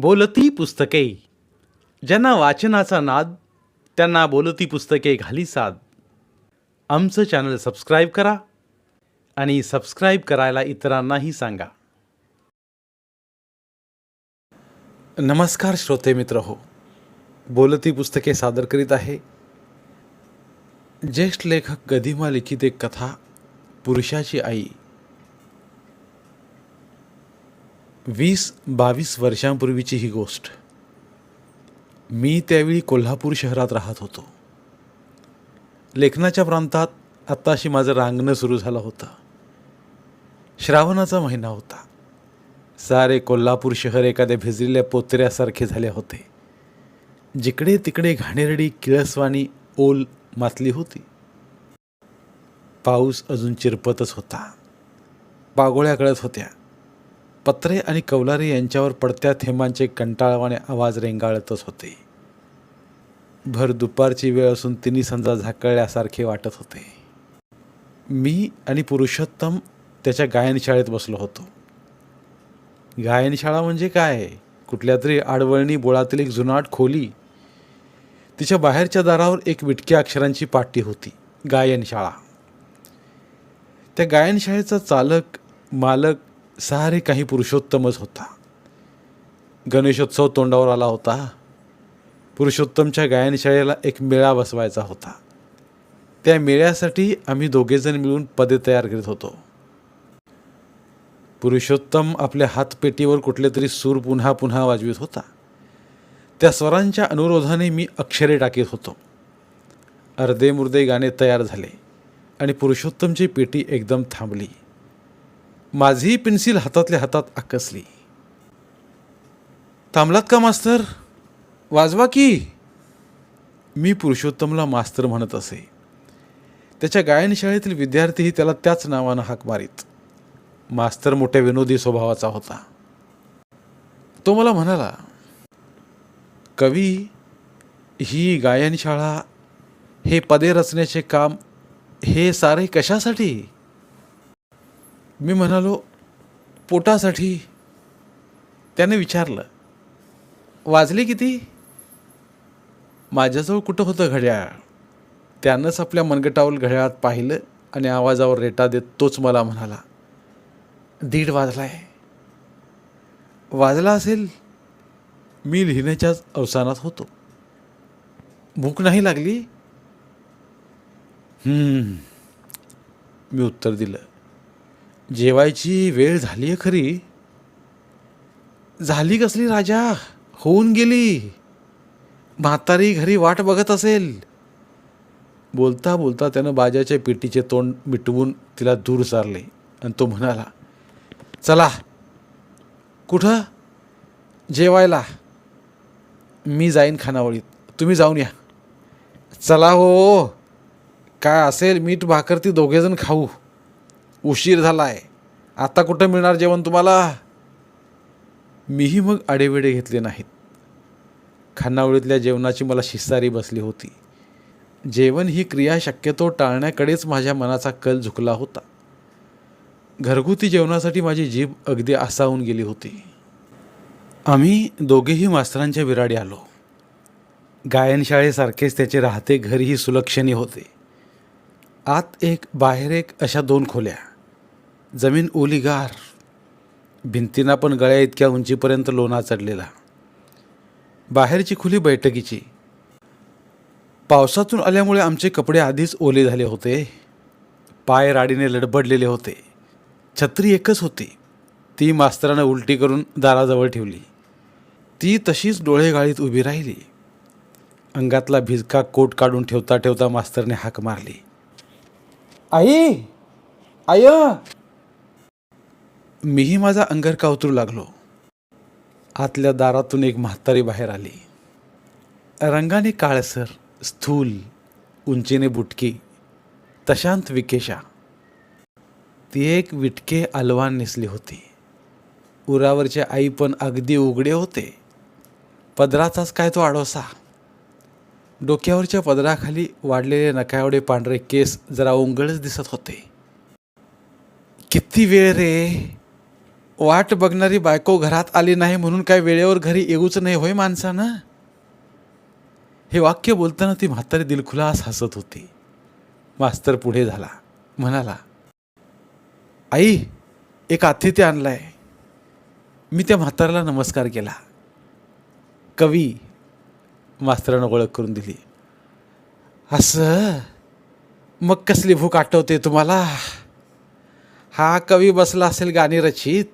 बोलती पुस्तके. ज्यांना वाचनाचा नाद त्यांना बोलती पुस्तके घाली साद. आमचं चॅनल सबस्क्राईब करा आणि सबस्क्राईब करायला इतरांनाही सांगा. नमस्कार श्रोते मित्र हो. बोलती पुस्तके सादर करीत आहे. ज्येष्ठ लेखक गदिमा लिखित एक कथा पुरुषाची आई. वीस बावीस वर्षांपूर्वीची ही गोष्ट. मी त्यावेळी कोल्हापूर शहरात राहत होतो. लेखनाच्या प्रांतात आत्ताशी माझं रांगणं सुरू झालं होतं. श्रावणाचा महिना होता. सारे कोल्हापूर शहर एखाद्या भिजलेल्या पोतऱ्यासारखे झाले होते. जिकडे तिकडे घाणेरडी किळसवाणी ओल मातली होती. पाऊस अजून चिरपतच होता. पागोळ्या कळत होत्या. पत्रे आणि कौलारे यांच्यावर पडत्या थेंबांचे कंटाळवाने आवाज रेंगाळतच होते. भर दुपारची वेळ असून तिन्ही संजा झाकळल्यासारखे वाटत होते. मी आणि पुरुषोत्तम त्याच्या गायनशाळेत बसलो होतो. गायनशाळा म्हणजे काय? कुठल्या तरी आडवळणी बोळातील एक जुनाट खोली. तिच्या बाहेरच्या दारावर एक विटक्या अक्षरांची पाटी होती. गायनशाळा. त्या गायनशाळेचा चालक मालक सारे काही पुरुषोत्तमच होता. गणेशोत्सव तोंडावर आला होता. पुरुषोत्तमच्या गायनशाळेला एक मेळा बसवायचा होता. त्या मेळ्यासाठी आम्ही दोघेजण मिळून पदे तयार करीत होतो. पुरुषोत्तम आपल्या हातपेटीवर कुठले तरी सूर पुन्हा पुन्हा वाजवित होता. त्या स्वरांच्या अनुरोधाने मी अक्षरे टाकीत होतो. अर्धे मुर्दे गाणे तयार झाले आणि पुरुषोत्तमची पेटी एकदम थांबली. माझी पेन्सिल हातातल्या हातात आकसली. थांबलात का मास्तर? वाजवा की. मी पुरुषोत्तमला मास्तर म्हणत असे. त्याच्या गायनशाळेतील विद्यार्थीही त्याला त्याच नावानं हाक मारीत. मास्तर मोठ्या विनोदी स्वभावाचा होता. तो मला म्हणाला कवी ही गायनशाळा हे पदे रचण्याचे काम हे सारे कशासाठी? मी म्हणालो पोटासाठी. त्याने विचारलं वाजले किती? माझ्याजवळ कुठं होतं घड्याळ? त्यानंच आपल्या मनगटावर घड्याळात पाहिलं आणि आवाजावर रेटा देत तोच मला म्हणाला दीड वाजला आहे वाजला असेल. मी लिहिण्याच्याच अवसानात होतो. भूक नाही लागली? मी उत्तर दिलं जेवायची वेळ झाली आहे खरी. झाली कसली राजा? होऊन गेली. म्हातारी घरी वाट बघत असेल. बोलता बोलता त्यानं बाजाच्या पेटीचे तोंड मिटवून तिला दूर सारले आणि तो म्हणाला चला कुठं? जेवायला. मी जाईन खानावळीत. तुम्ही जाऊन या. चला हो. काय असेल मीठ भाकर ती दोघेजण खाऊ. उशीर झाला आहे आता कुठं मिळणार जेवण तुम्हाला? मीही मग आडेवेडे घेतले नाहीत. खानावळीतल्या जेवणाची मला शिस्सारी बसली होती. जेवण ही क्रिया शक्यतो टाळण्याकडेच माझ्या मनाचा कल झुकला होता. घरगुती जेवणासाठी माझी जीभ अगदी आसावून गेली होती. आम्ही दोघेही मास्तरांच्या विराडी आलो. गायनशाळेसारखेच त्याचे राहते घरही सुलक्षणी होते. आत एक बाहेर एक अशा दोन खोल्या. जमीन ओलीगार. भिंतींना पण गळ्या इतक्या उंचीपर्यंत लोणा चढलेला. बाहेरची खुली बैठकीची. पावसातून आल्यामुळे आमचे कपडे आधीच ओले झाले होते. पाय राडीने लडबडलेले होते. छत्री एकच होती. ती मास्तरानं उलटी करून दाराजवळ ठेवली. ती तशीच डोळे गाळीत उभी राहिली. अंगातला भिजका कोट काढून ठेवता ठेवता मास्तरने हाक मारली. आई! आय! मीही माझा अंगरखा उतरू लागलो. आतल्या दारातून एक म्हातारी बाहेर आली. रंगाने काळसर स्थूल उंचीने बुटकी तशांत विकेशा. ती एक विटके अलवान नेसली होती. उरावरचे आई पण अगदी उघडे होते. पदराचाच काय तो आडोसा? डोक्यावरच्या पदराखाली वाढलेले नकावडे पांढरे केस जरा ओंगळच दिसत होते. किती वेळ रे? वाट बघणारी बायको घरात आली नाही म्हणून काय वेळेवर घरी येऊच नाही होय माणसानं? हे वाक्य बोलताना ती म्हातारी दिलखुलास हसत होती. मास्तर पुढे झाला म्हणाला आई एक आतिथ्य आणलाय. मी त्या म्हाताराला नमस्कार केला. कवी मास्तरानं ओळख करून दिली. असं? मग कसली भूक आठवते तुम्हाला? हा कवी बसला असेल गाणी रचित.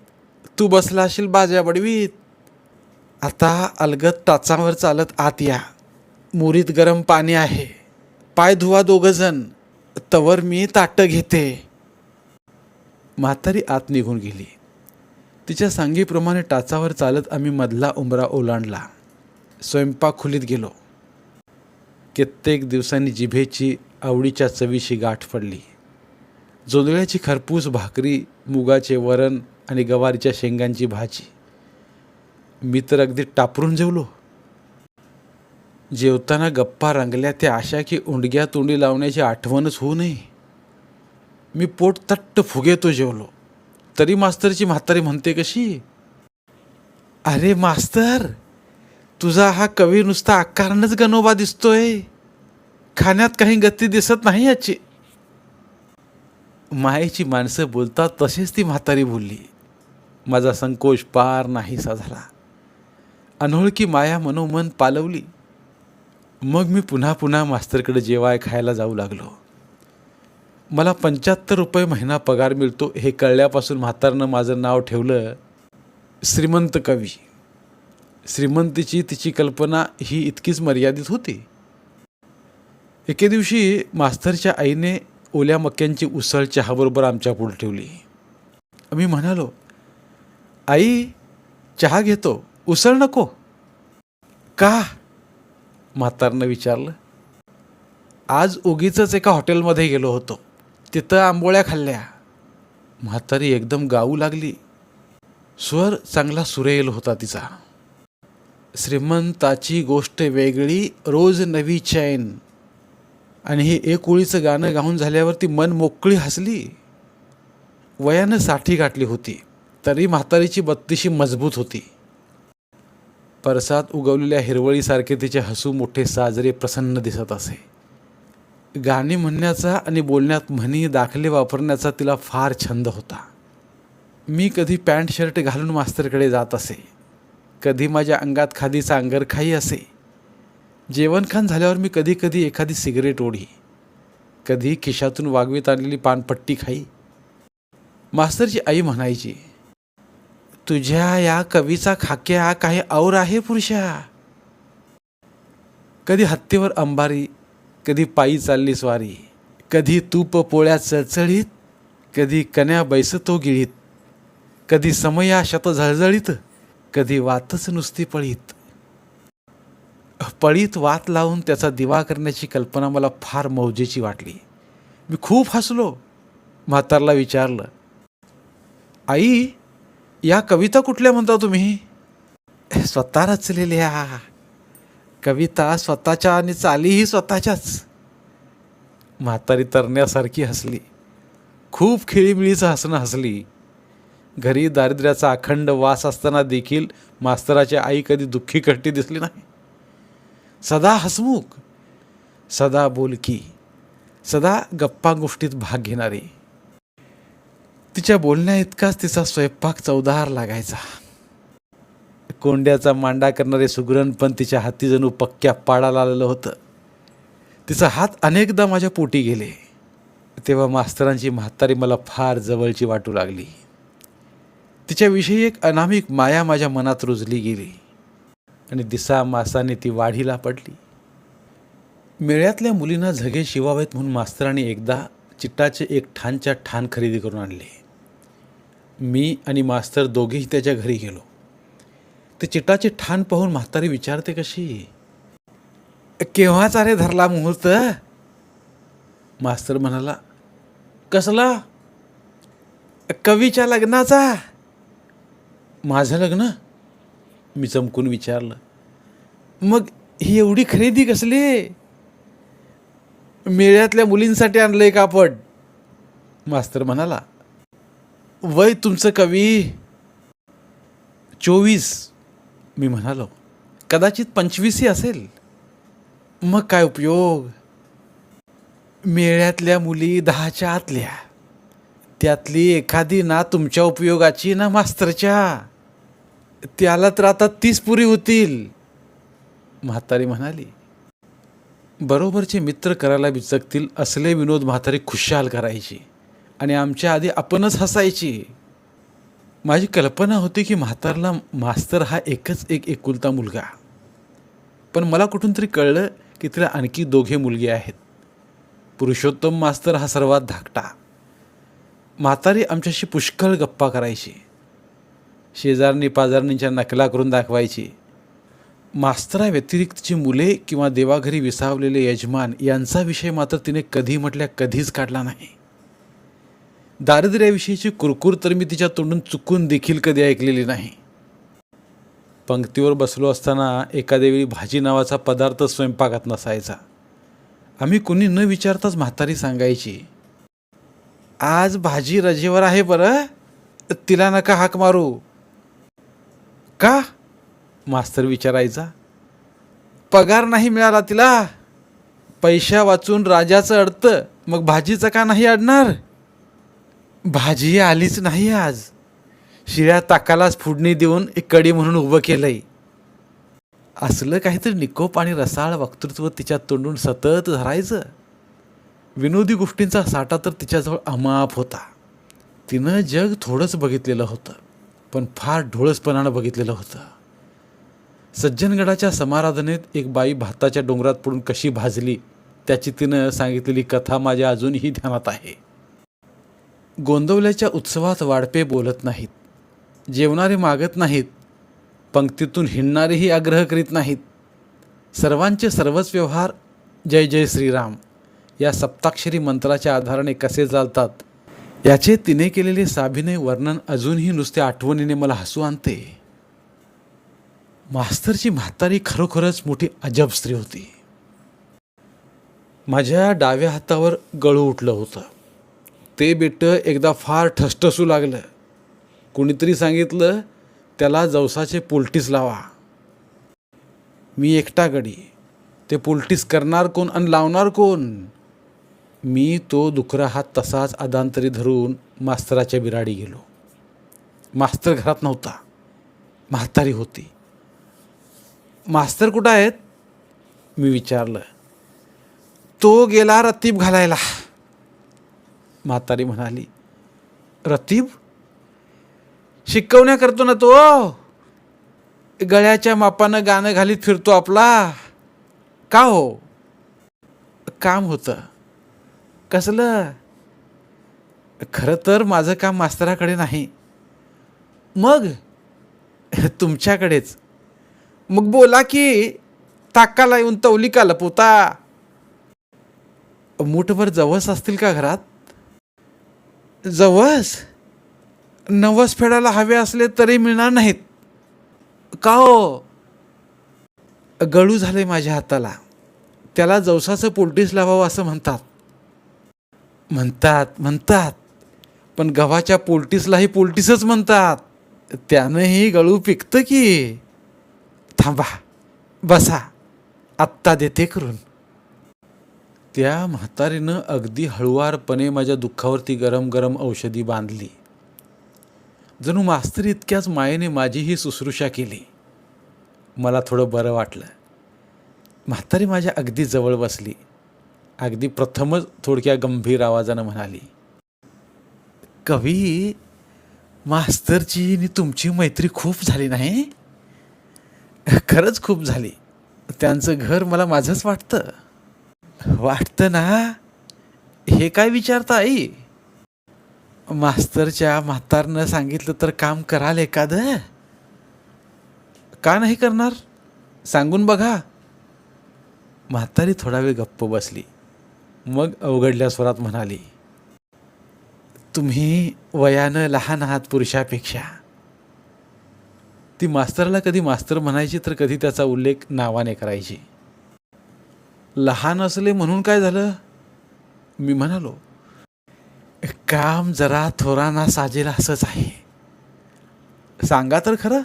तू बसला असेल बाज्या बडवीत आता अलगत टाचावर चालत आत या. मुरीत गरम पाणी आहे. पाय धुवा दोघंजण. तवर मी ताटं घेते. म्हातारी आत निघून गेली. तिच्या सांगीप्रमाणे टाचावर चालत आम्ही मधला उंबरा ओलांडला. स्वयंपाक खोलीत गेलो. कित्येक दिवसांनी जिभेची आवडीच्या चवीशी गाठ पडली. जोंधळ्याची खरपूस भाकरी मुगाचे वरण आणि गवारीच्या शेंगांची भाजी. मी तर अगदी टापरून जेवलो. जेवताना गप्पा रंगल्या त्या आशा की उंडग्या तोंडी लावण्याची आठवणच होऊ नये. मी पोट तट्ट फुगेतो जेवलो. तरी मास्तरची म्हातारी म्हणते कशी? अरे मास्तर तुझा हा कवी नुसता आकारणच गनोबा दिसतोय. खाण्यात काही गती दिसत नाही याची. मायेची माणसं बोलतात तसेच ती म्हातारी बोलली. माझा संकोच पार नाहीसा झाला. अनोळखी माया मनोमन पालवली. मग मी पुन्हा पुन्हा मास्तरकडे जेवाय खायला जाऊ लागलो. मला पंच्याहत्तर रुपये महिना पगार मिळतो हे कळल्यापासून म्हातारनं माझं नाव ठेवलं श्रीमंत कवी. श्रीमंतीची तिची कल्पना ही इतकीच मर्यादित होती. एके दिवशी मास्तरच्या आईने ओल्या मक्यांची उसळ चहाबरोबर आमच्या पुढे ठेवली. मी म्हणालो आई चहा घेतो उसळ नको. का? म्हातारनं विचारलं. आज उगीच एका हॉटेलमध्ये गेलो होतो. तिथं आंबोळ्या खाल्ल्या. म्हातारी एकदम गाऊ लागली. स्वर चांगला सुरेल होता तिचा. श्रीमंताची गोष्ट वेगळी रोज नवी चैन. आणि हे एक ओळीचं गाणं गाऊन झाल्यावर ती मन मोकळी हसली. वयानं साठी गाठली होती. तरी म्हातारीची बत्तीशी मजबूत होती. परसात उगवलेल्या हिरवळीसारखे तिचे हसू मोठे साजरे प्रसन्न दिसत असे. गाणी म्हणण्याचा आणि बोलण्यात म्हणी दाखले वापरण्याचा तिला फार छंद होता. मी कधी पॅन्ट शर्ट घालून मास्तरकडे जात असे. कधी माझ्या अंगात खादीचा अंगरखाई असे. जेवणखान झाल्यावर मी कधी कधी एखादी सिगरेट ओढी. कधी खिशातून वागवीत आणलेली पानपट्टी खाई. मास्तरची आई म्हणायची तुझ्या या कवीचा खाक्या काही और आहे पुरुषा. कधी हत्तीवर अंबारी कधी पायी चालली स्वारी. कधी तूप पोळ्या चळचळीत कधी कन्या बैसतो गिळीत. कधी समया शत झळझळीत कधी वातच नुसती पळीत. पळीत वात लावून त्याचा दिवा करण्याची कल्पना मला फार मौजेची वाटली. मी खूप हसलो. म्हातारला विचारलं आई या कविता कुठल्या म्हणता तुम्ही? स्वतः रचलेल्या कविता स्वतःच्या आणि चालीही स्वतःच्याच. म्हातारी तरण्यासारखी हसली. खूप खिळीमिळीचं हसणं हसली. घरी दारिद्र्याचा अखंड वास असताना देखील मास्तराची आई कधी दुःखी कट्टी दिसली नाही. सदा हसमुख सदा बोलकी सदा गप्पा गोष्टीत भाग घेणारी. तिच्या बोलण्या इतकाच तिचा स्वयंपाक उदार लागायचा. कोंड्याचा मांडा करणारे सुगरण पण तिच्या हाती जणू पक्क्या पाडाला आलेलं होतं. तिचा हात अनेकदा माझ्या पोटी गेले. तेव्हा मास्तरांची म्हातारी मला फार जवळची वाटू लागली. तिच्याविषयी एक अनामिक माया माझ्या मनात रुजली गेली. आणि दिसा मासाने ती वाढीला पडली. मेळ्यातल्या मुलींना झगे शिवावेत म्हणून मास्तरांनी एकदा चिट्टाचे एक ठाणच्या ठाण खरेदी करून आणले. मी आणि मास्तर दोघेही त्याच्या घरी गेलो. ते चिटाचे ठाण पाहून म्हातारी विचारते कशी? केव्हाचा रे धरला मुहूर्त? मास्तर म्हणाला कसला? कवीच्या लग्नाचा? माझं लग्न? मी चमकून विचारलं मग ही एवढी खरेदी कसली? मेळ्यातल्या मुलींसाठी आणलंय कापड. मास्तर म्हणाला वय तुमचं कवी चोवीस मी म्हणालो. कदाचित पंचवीसही असेल. मग काय उपयोग? मेळ्यातल्या मुली दहाच्या आतल्या. त्यातली एखादी ना तुमच्या उपयोगाची ना मास्तरच्या. त्याला तर आता तीस पुरी होतील. म्हातारी म्हणाली बरोबरचे मित्र करायला बिचकतील असले विनोद म्हातारी खुशाल करायची. आणि आमच्या आधी आपणच हसायची. माझी कल्पना होती की म्हातारला मास्तर हा एकच एक एकुलता मुलगा. पण मला कुठून तरी कळलं की तिला आणखी दोघे मुलगे आहेत. पुरुषोत्तम मास्तर हा सर्वात धाकटा. म्हातारी आमच्याशी पुष्कळ गप्पा करायची. शेजारणी पाजारणींच्या नकला करून दाखवायची. मास्तराव्यतिरिक्तची मुले किंवा देवाघरी विसावलेले यजमान यांचा विषय मात्र तिने कधी म्हटल्या कधीच काढला नाही. दारिद्र्याविषयीची कुरकुर तर मी तिच्या तोंडून चुकून देखील कधी ऐकलेली नाही. पंक्तीवर बसलो असताना एखाद्या वेळी भाजी नावाचा पदार्थ स्वयंपाकात नसायचा. आम्ही कुणी न विचारताच म्हातारी सांगायची आज भाजी रजेवर आहे बरं? तिला नका हाक मारू. का? मास्तर विचारायचा. पगार नाही मिळाला तिला. पैशा वाचून राजाचं अडतं मग भाजीचं का नाही अडणार? भाजी आलीच नाही आज. शिळ्या ताकालाच फोडणी देऊन एक कडी म्हणून उभं केलंय. असलं काहीतरी निकोप आणि रसाळ वक्तृत्व तिच्या तोंडून सतत धरायचं. विनोदी गोष्टींचा साठा तर तिच्याजवळ अमाप होता. तिनं जग थोडंच बघितलेलं होतं पण फार ढोळसपणानं बघितलेलं होतं. सज्जनगडाच्या समाराधनेत एक बाई भाताच्या डोंगरात पडून कशी भाजली त्याची तिनं सांगितलेली कथा माझ्या अजूनही ध्यानात आहे. गोंदवल्याच्या उत्सवात वाढपे बोलत नाहीत. जेवणारे मागत नाहीत. पंक्तीतून हिंडणारेही आग्रह करीत नाहीत. सर्वांचे सर्वच व्यवहार जय जय श्रीराम या सप्ताक्षरी मंत्राच्या आधाराने कसे चालतात? याचे तिने केलेले साभिनय वर्णन अजूनही नुसत्या आठवणीने मला हसू आणते. मास्तरची म्हातारी खरोखरच मोठी अजब स्त्री होती. माझ्या डाव्या हातावर गळू उठलं होतं. ते बेटं एकदा फार ठसठसू लागलं. कुणीतरी सांगितलं त्याला जवसाचे पोल्टीस लावा. मी एकटा गडी. ते पोल्टीस करणार कोण आणि लावणार कोण? मी तो दुखरा हात तसाच अदांतरी धरून मास्तराच्या बिराडी गेलो. मास्तर घरात नव्हता. म्हातारी होती. मास्तर कुठं आहेत? मी विचारलं. तो गेला रतीब घालायला. म्हातारी म्हणाली रतीब शिकवण्या करतो ना तो. गळ्याच्या मापानं गाणं घालीत फिरतो आपला. का हो? काम होतं. कसलं? खरं तर माझं काम मास्तराकडे नाही. मग? तुमच्याकडेच. मग बोला की ताकाला येऊन तवली का लपवता. मूठभर जवस असतील का घरात? जवस? नवस फेडायला हवे असले तरी मिळणार नाहीत. का हो? गळू झाले माझ्या हाताला. त्याला जवसाचं पोल्टीस लावावं असं म्हणतात. म्हणतात म्हणतात. पण गव्हाच्या पोल्टीसलाही पोल्टीसच म्हणतात. त्यानंही गळू पिकतं की. थांबा. बसा. आत्ता देते करून. त्या म्हातारीनं अगदी हळुवारपणे माझ्या दुःखावरती गरम गरम औषधी बांधली. जणू मास्तर इतक्याच मायेने माझीही शुश्रूषा केली. मला थोडं बरं वाटलं. म्हातारी माझ्या अगदी जवळ बसली. अगदी प्रथमच थोडक्या गंभीर आवाजानं म्हणाली कवी मास्तरची आणि तुमची मैत्री खूप झाली नाही? खरंच खूप झाली. त्यांचं घर मला माझंच वाटतं. वाटतं ना? हे काय विचारता आई? मास्तरच्या म्हातारनं सांगितलं तर काम कराल एखादं? का नाही करणार? सांगून बघा. म्हातारी थोडा वेळ गप्प बसली. मग अवघडल्या स्वरात म्हणाली तुम्ही वयानं लहान आहात पुरुषापेक्षा. ती मास्तरला कधी मास्तर म्हणायची तर कधी त्याचा उल्लेख नावाने करायची. लहान असले म्हणून काय झालं? मी म्हणालो काम जरा थोरांना साजेल असंच आहे. सांगा तर खरं.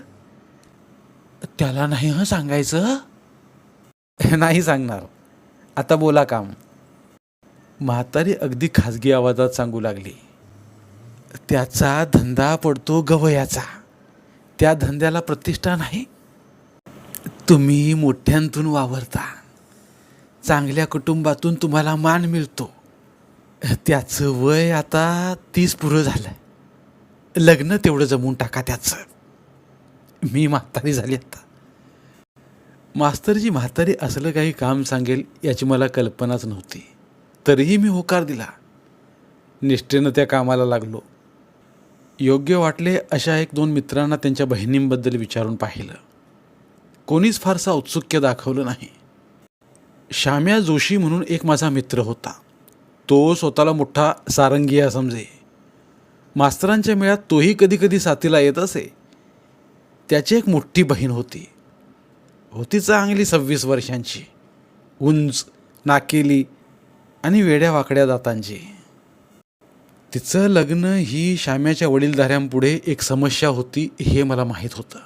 त्याला नाही हं सांगायचं? नाही सांगणार. आता बोला काम. म्हातारी अगदी खाजगी आवाजात सांगू लागली. त्याचा धंदा पडतो गवयाचा. त्या धंद्याला प्रतिष्ठा नाही. तुम्ही मोठ्यांतून वावरता. चांगल्या कुटुंबातून तुम्हाला मान मिळतो. त्याचं वय आता तीस पुरं झालं लग्न तेवढं जमवून टाका त्याचं. मी म्हातारी झाली आता. मास्तरजी म्हातारी असलं काही काम सांगेल याची मला कल्पनाच नव्हती. तरीही मी होकार दिला. निष्ठेनं त्या कामाला लागलो. योग्य वाटले अशा एक दोन मित्रांना त्यांच्या बहिणींबद्दल विचारून पाहिलं. कोणीच फारसा औत्सुक्य दाखवलं नाही. श्याम्या जोशी म्हणून एक माझा मित्र होता. तो स्वतःला मोठा सारंगिया समजे. मास्तरांच्या मेळ्यात तोही कधी कधी साथीला येत असे. त्याची एक मोठी बहीण होती. होती चांगली सव्वीस वर्षांची. उंच नाकेली आणि वेड्या वाकड्या दातांची. तिचं लग्न ही श्याम्याच्या वडीलधाऱ्यांपुढे एक समस्या होती हे मला माहीत होतं.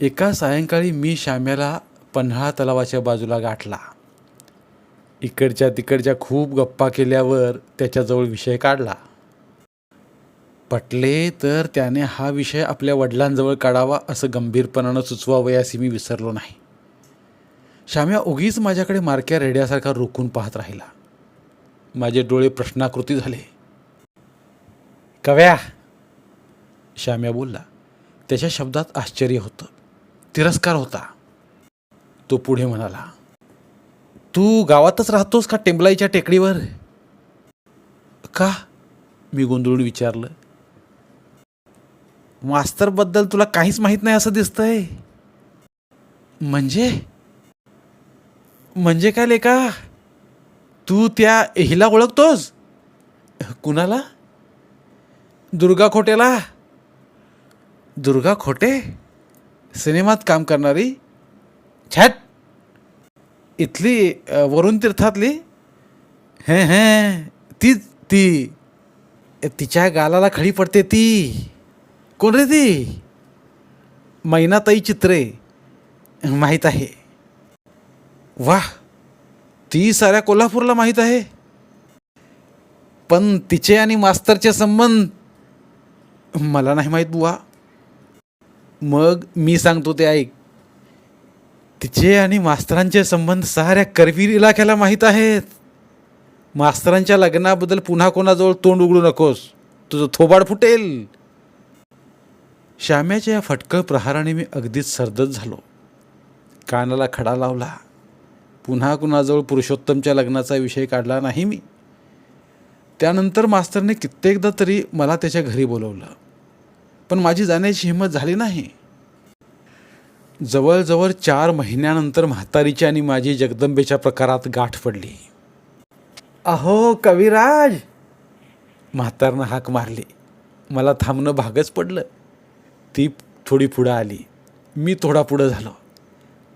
एका सायंकाळी मी श्याम्याला पन्हाळा तलावाच्या बाजूला गाठला. इकडच्या तिकडच्या खूप गप्पा केल्यावर त्याच्याजवळ विषय काढला. पटले तर त्याने हा विषय आपल्या वडिलांजवळ काढावा असं गंभीरपणानं सुचवावयासी मी विसरलो नाही. श्याम्या उगीच माझ्याकडे मारक्या रेड्यासारखा रोखून पाहत राहिला. माझे डोळे प्रश्नाकृती झाले. कव्या श्याम्या बोलला. त्याच्या शब्दात आश्चर्य होतं. तिरस्कार होता. तो पुढे म्हणाला तू गावातच राहतोस का टेंबलाईच्या टेकडीवर? का? मी गोंधळून विचारलं. मास्तरबद्दल तुला काहीच माहीत नाही असं दिसतंय. म्हणजे? म्हणजे काय लेका? तू त्या हिला ओळखतोस? कुणाला? दुर्गा खोटेला. दुर्गा खोटे? सिनेमात काम करणारी? छॅट इथली वरुण तीर्थातली? हे हे तीच ती. तिच्या गालाला खडी पडते ती. कोण रे ती? मैनाताई चित्रे. माहीत आहे. वाह ती साऱ्या कोल्हापूरला माहीत आहे. पण तिचे आणि मास्तरचे संबंध मला नाही माहीत बुवा. मग मी सांगतो ते ऐक. तिचे आणि मास्तरांचे संबंध साऱ्या करवीर इलाक्याला माहीत आहेत. मास्तरांच्या लग्नाबद्दल पुन्हा कोणाजवळ तोंड उघडू नकोस. तुझं थोबाड फुटेल. श्याम्याच्या या फटकळ प्रहाराने मी अगदीच सरदत झालो. कानाला खडा लावला. पुन्हा कुणाजवळ पुरुषोत्तमच्या लग्नाचा विषय काढला नाही मी. त्यानंतर मास्तरने कित्येकदा तरी मला त्याच्या घरी बोलवलं. पण माझी जाण्याची हिंमत झाली नाही. जवळजवळ चार महिन्यानंतर म्हातारीची आणि माझी जगदंबेच्या प्रकारात गाठ पडली. अहो कविराज! म्हातारनं हाक मारली. मला थांबणं भागच पडलं. ती थोडी पुढं आली. मी थोडा पुढं झालो.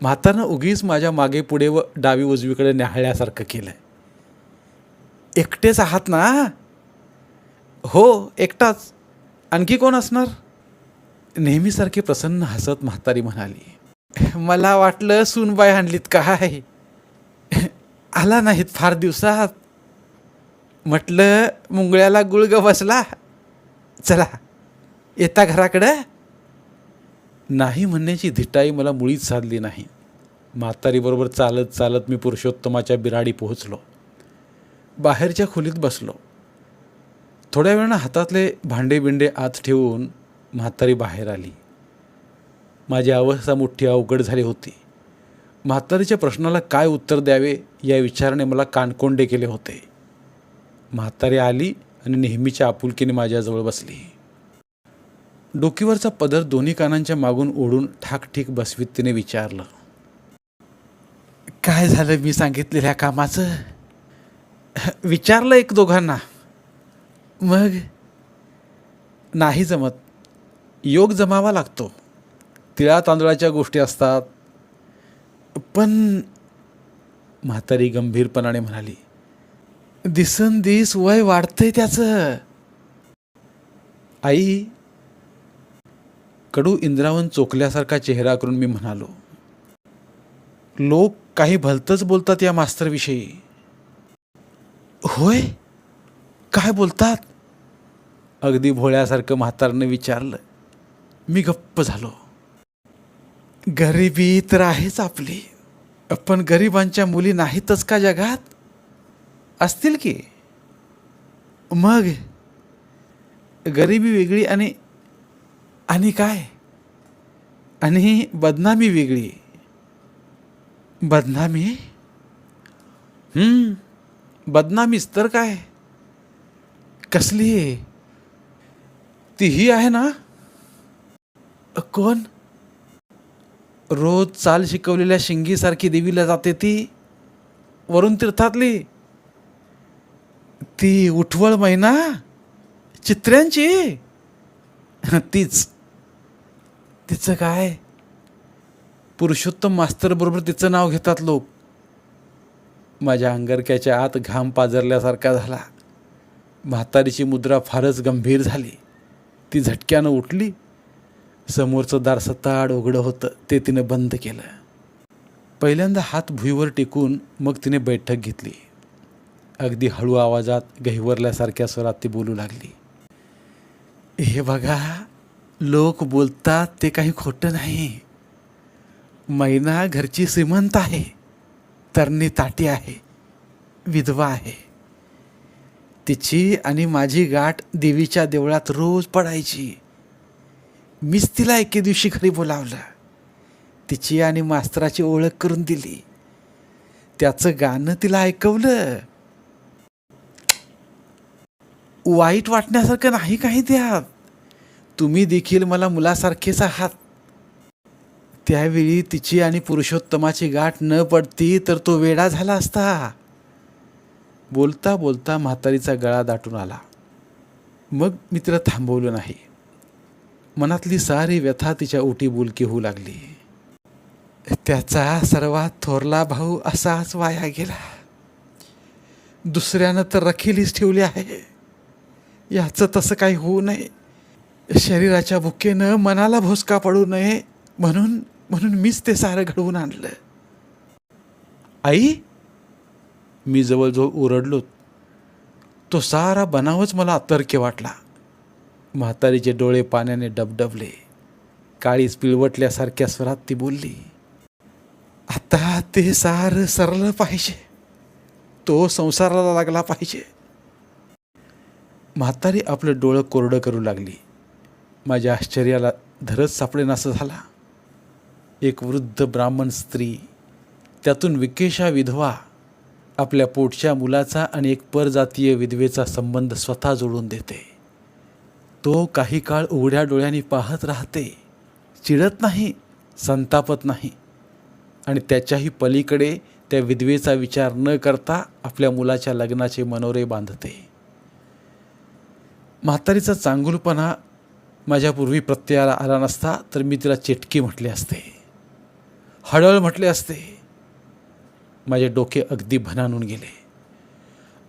म्हातारनं उगीच माझ्या मागे पुढे व डावी उजवीकडे न्याहाळल्यासारखं केलं. एकटेच आहात ना? हो एकटाच. आणखी कोण असणार? नेहमीसारखी प्रसन्न हसत म्हातारी म्हणाली मला वाटलं सूनबाई आणलीत काय? आला नाहीत फार दिवसात. म्हटलं मुंगळ्याला गुळग बसला. चला येता घराकडं. नाही म्हणण्याची धिटाई मला मुळीच साधली नाही. म्हातारीबरोबर चालत चालत मी पुरुषोत्तमाच्या बिराडी पोहोचलो. बाहेरच्या खोलीत बसलो. थोड्या वेळानं हातातले भांडे बिंडे आत ठेवून म्हातारी बाहेर आली. माझी अवस्था मोठी अवघड झाली होती. म्हातारीच्या प्रश्नाला काय उत्तर द्यावे या विचाराने मला कानकोंडे केले होते. म्हातारी आली आणि नेहमीच्या आपुलकीने माझ्याजवळ बसली. डोकीवरचा पदर दोन्ही कानांच्या मागून ओढून ठाकठीक बसवीत तिने विचारलं. काय झालं मी सांगितलेल्या कामाचं? विचारलं एक दोघांना. मग? नाही जमत. योग जमावा लागतो. तिळा तांदळाच्या गोष्टी असतात. पण म्हातारी गंभीरपणाने म्हणाली दिसनदिस वय वाढतंय त्याचं. आई कडू इंद्रावन चोकल्यासारखा चेहरा करून मी म्हणालो लोक काही भलतंच बोलतात या मास्तरविषयी. होय? काय बोलतात? अगदी भोळ्यासारखं म्हातारनं विचारलं. मी गप्प झालो. गरिबी तर आहेच आपली. पण गरिबांच्या मुली नाहीतच का जगात? असतील की? मग? गरिबी वेगळी आणि आणि काय? आणि बदनामी वेगळी. बदनामी? हम्म, बदनामीच तर काय? कसली? ती ही आहे ना? कोण? रोज चाल शिकवलेल्या शिंगीसारखी देवीला जाते ती वरून तीर्थातली. ती उठवळ महिना चित्र्यांची. तीच. तिचं काय? पुरुषोत्तम मास्तरबरोबर तिचं नाव घेतात लोक. माझ्या अंगरक्याच्या आत घाम पाजरल्यासारखा झाला. म्हातारीची मुद्रा फारच गंभीर झाली. ती झटक्यानं उठली. समोरचं दार सताड उघडं होतं ते तिनं बंद केलं. पहिल्यांदा हात भुईवर टेकून मग तिने बैठक घेतली. अगदी हळू आवाजात गहिवरल्यासारख्या स्वरात ती बोलू लागली. हे बघा लोक बोलतात ते काही खोटं नाही. मैना घरची श्रीमंत आहे तरणी ताटी आहे विधवा आहे. तिची आणि माझी गाठ देवीच्या देवळात रोज पडायची. मीच तिला एके दिवशी घरी बोलावलं. तिची आणि मास्तराची ओळख करून दिली. त्याचं गाणं तिला ऐकवलं. वाईट वाटण्यासारखं नाही काही त्यात. तुम्ही देखील मला मुलासारखेच आहात. त्यावेळी तिची आणि पुरुषोत्तमाची गाठ न पडती तर तो वेडा झाला असता. बोलता बोलता म्हातारीचा गळा दाटून आला. मग मित्र थांबवलं नाही. मनातली सारी व्यथा तिच्या ओटी बुलकी होऊ लागली. त्याचा सर्वात थोरला भाऊ असाच वाया गेला. दुसऱ्यानं तर रखीलीच ठेवली आहे. याचं तसं काही होऊ नये. शरीराच्या भुकेनं मनाला भोसका पडू नये म्हणून म्हणून मीच ते सारं घडवून आणलं. आई मी जवळजवळ ओरडलो. तो सारा बनावच मला अतर्क्य वाटला. म्हातारीचे डोळे पाण्याने डबडबले. काळीच पिळवटल्यासारख्या स्वरात ती बोलली आता ते सार सरलं पाहिजे. तो संसाराला लागला पाहिजे. म्हातारी आपलं डोळं कोरडं करू लागली. माझ्या आश्चर्याला धरच सापडेनासं झाला. एक वृद्ध ब्राह्मण स्त्री त्यातून विकेशा विधवा आपल्या पोटच्या मुलाचा आणि एक परजातीय विधवेचा संबंध स्वतः जोडून देते. तो काही काळ उघड्या डोळ्यांनी पाहत राहते. चिडत नाही संतापत नाही. आणि त्याच्याही पलीकडे त्या विधवेचा विचार न करता आपल्या मुलाच्या लग्नाचे मनोरे बांधते. म्हातारीचा चांगुलपणा माझ्यापूर्वी प्रत्ययाला आला नसता तर मी तिला चेटकी म्हटले असते. हडळ म्हटले असते. माझे डोके अगदी भनानून गेले.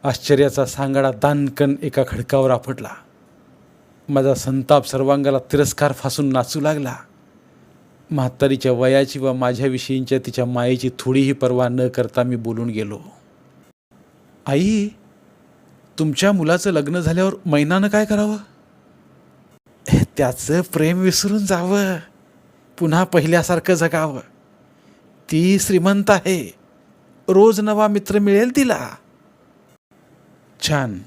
आश्चर्याचा सांगाडा दानकन एका खडकावर आपटला. माझा संताप सर्वांगाला तिरस्कार फासून नाचू लागला. म्हातारीच्या वयाची व माझ्याविषयींच्या तिच्या मायेची थोडीही पर्वा न करता मी बोलून गेलो. आई तुमच्या मुलाचं लग्न झाल्यावर मैनानं काय करावं? त्याचं प्रेम विसरून जावं. पुन्हा पहिल्यासारखं जगावं. ती श्रीमंत आहे. रोज नवा मित्र मिळेल तिला. छान.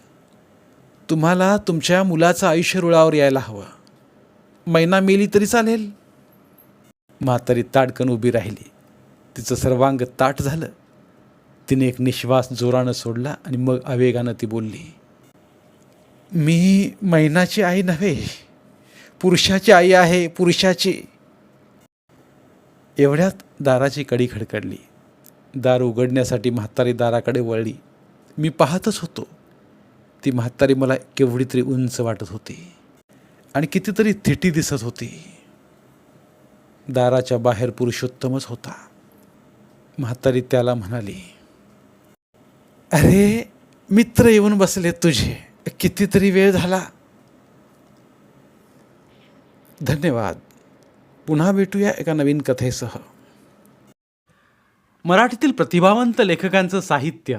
तुम्हाला तुमच्या मुलाचं आयुष्य रुळावर यायला हवं. मैना मेली तरी चालेल. म्हातारी ताडकन उभी राहिली. तिचं सर्वांग ताट झालं. तिने एक निश्वास जोरानं सोडला आणि मग आवेगानं ती बोलली मी मैनाची आई नव्हे. पुरुषाची आई आहे पुरुषाची. एवढ्यात दाराची कडी खडकडली दार उघडण्यासाठी म्हातारी दाराकडे वळली. मी पाहतच होतो. ती म्हातारी मला केवढी तरी उंच वाटत होती. आणि कितीतरी थिटी दिसत होती. दाराच्या बाहेर पुरुषोत्तमच होता. म्हातारी त्याला म्हणाली अरे मित्र येऊन बसले तुझे. कितीतरी वेळ झाला. धन्यवाद. पुन्हा भेटूया एका नवीन कथेसह. मराठीतील प्रतिभावंत लेखकांचं साहित्य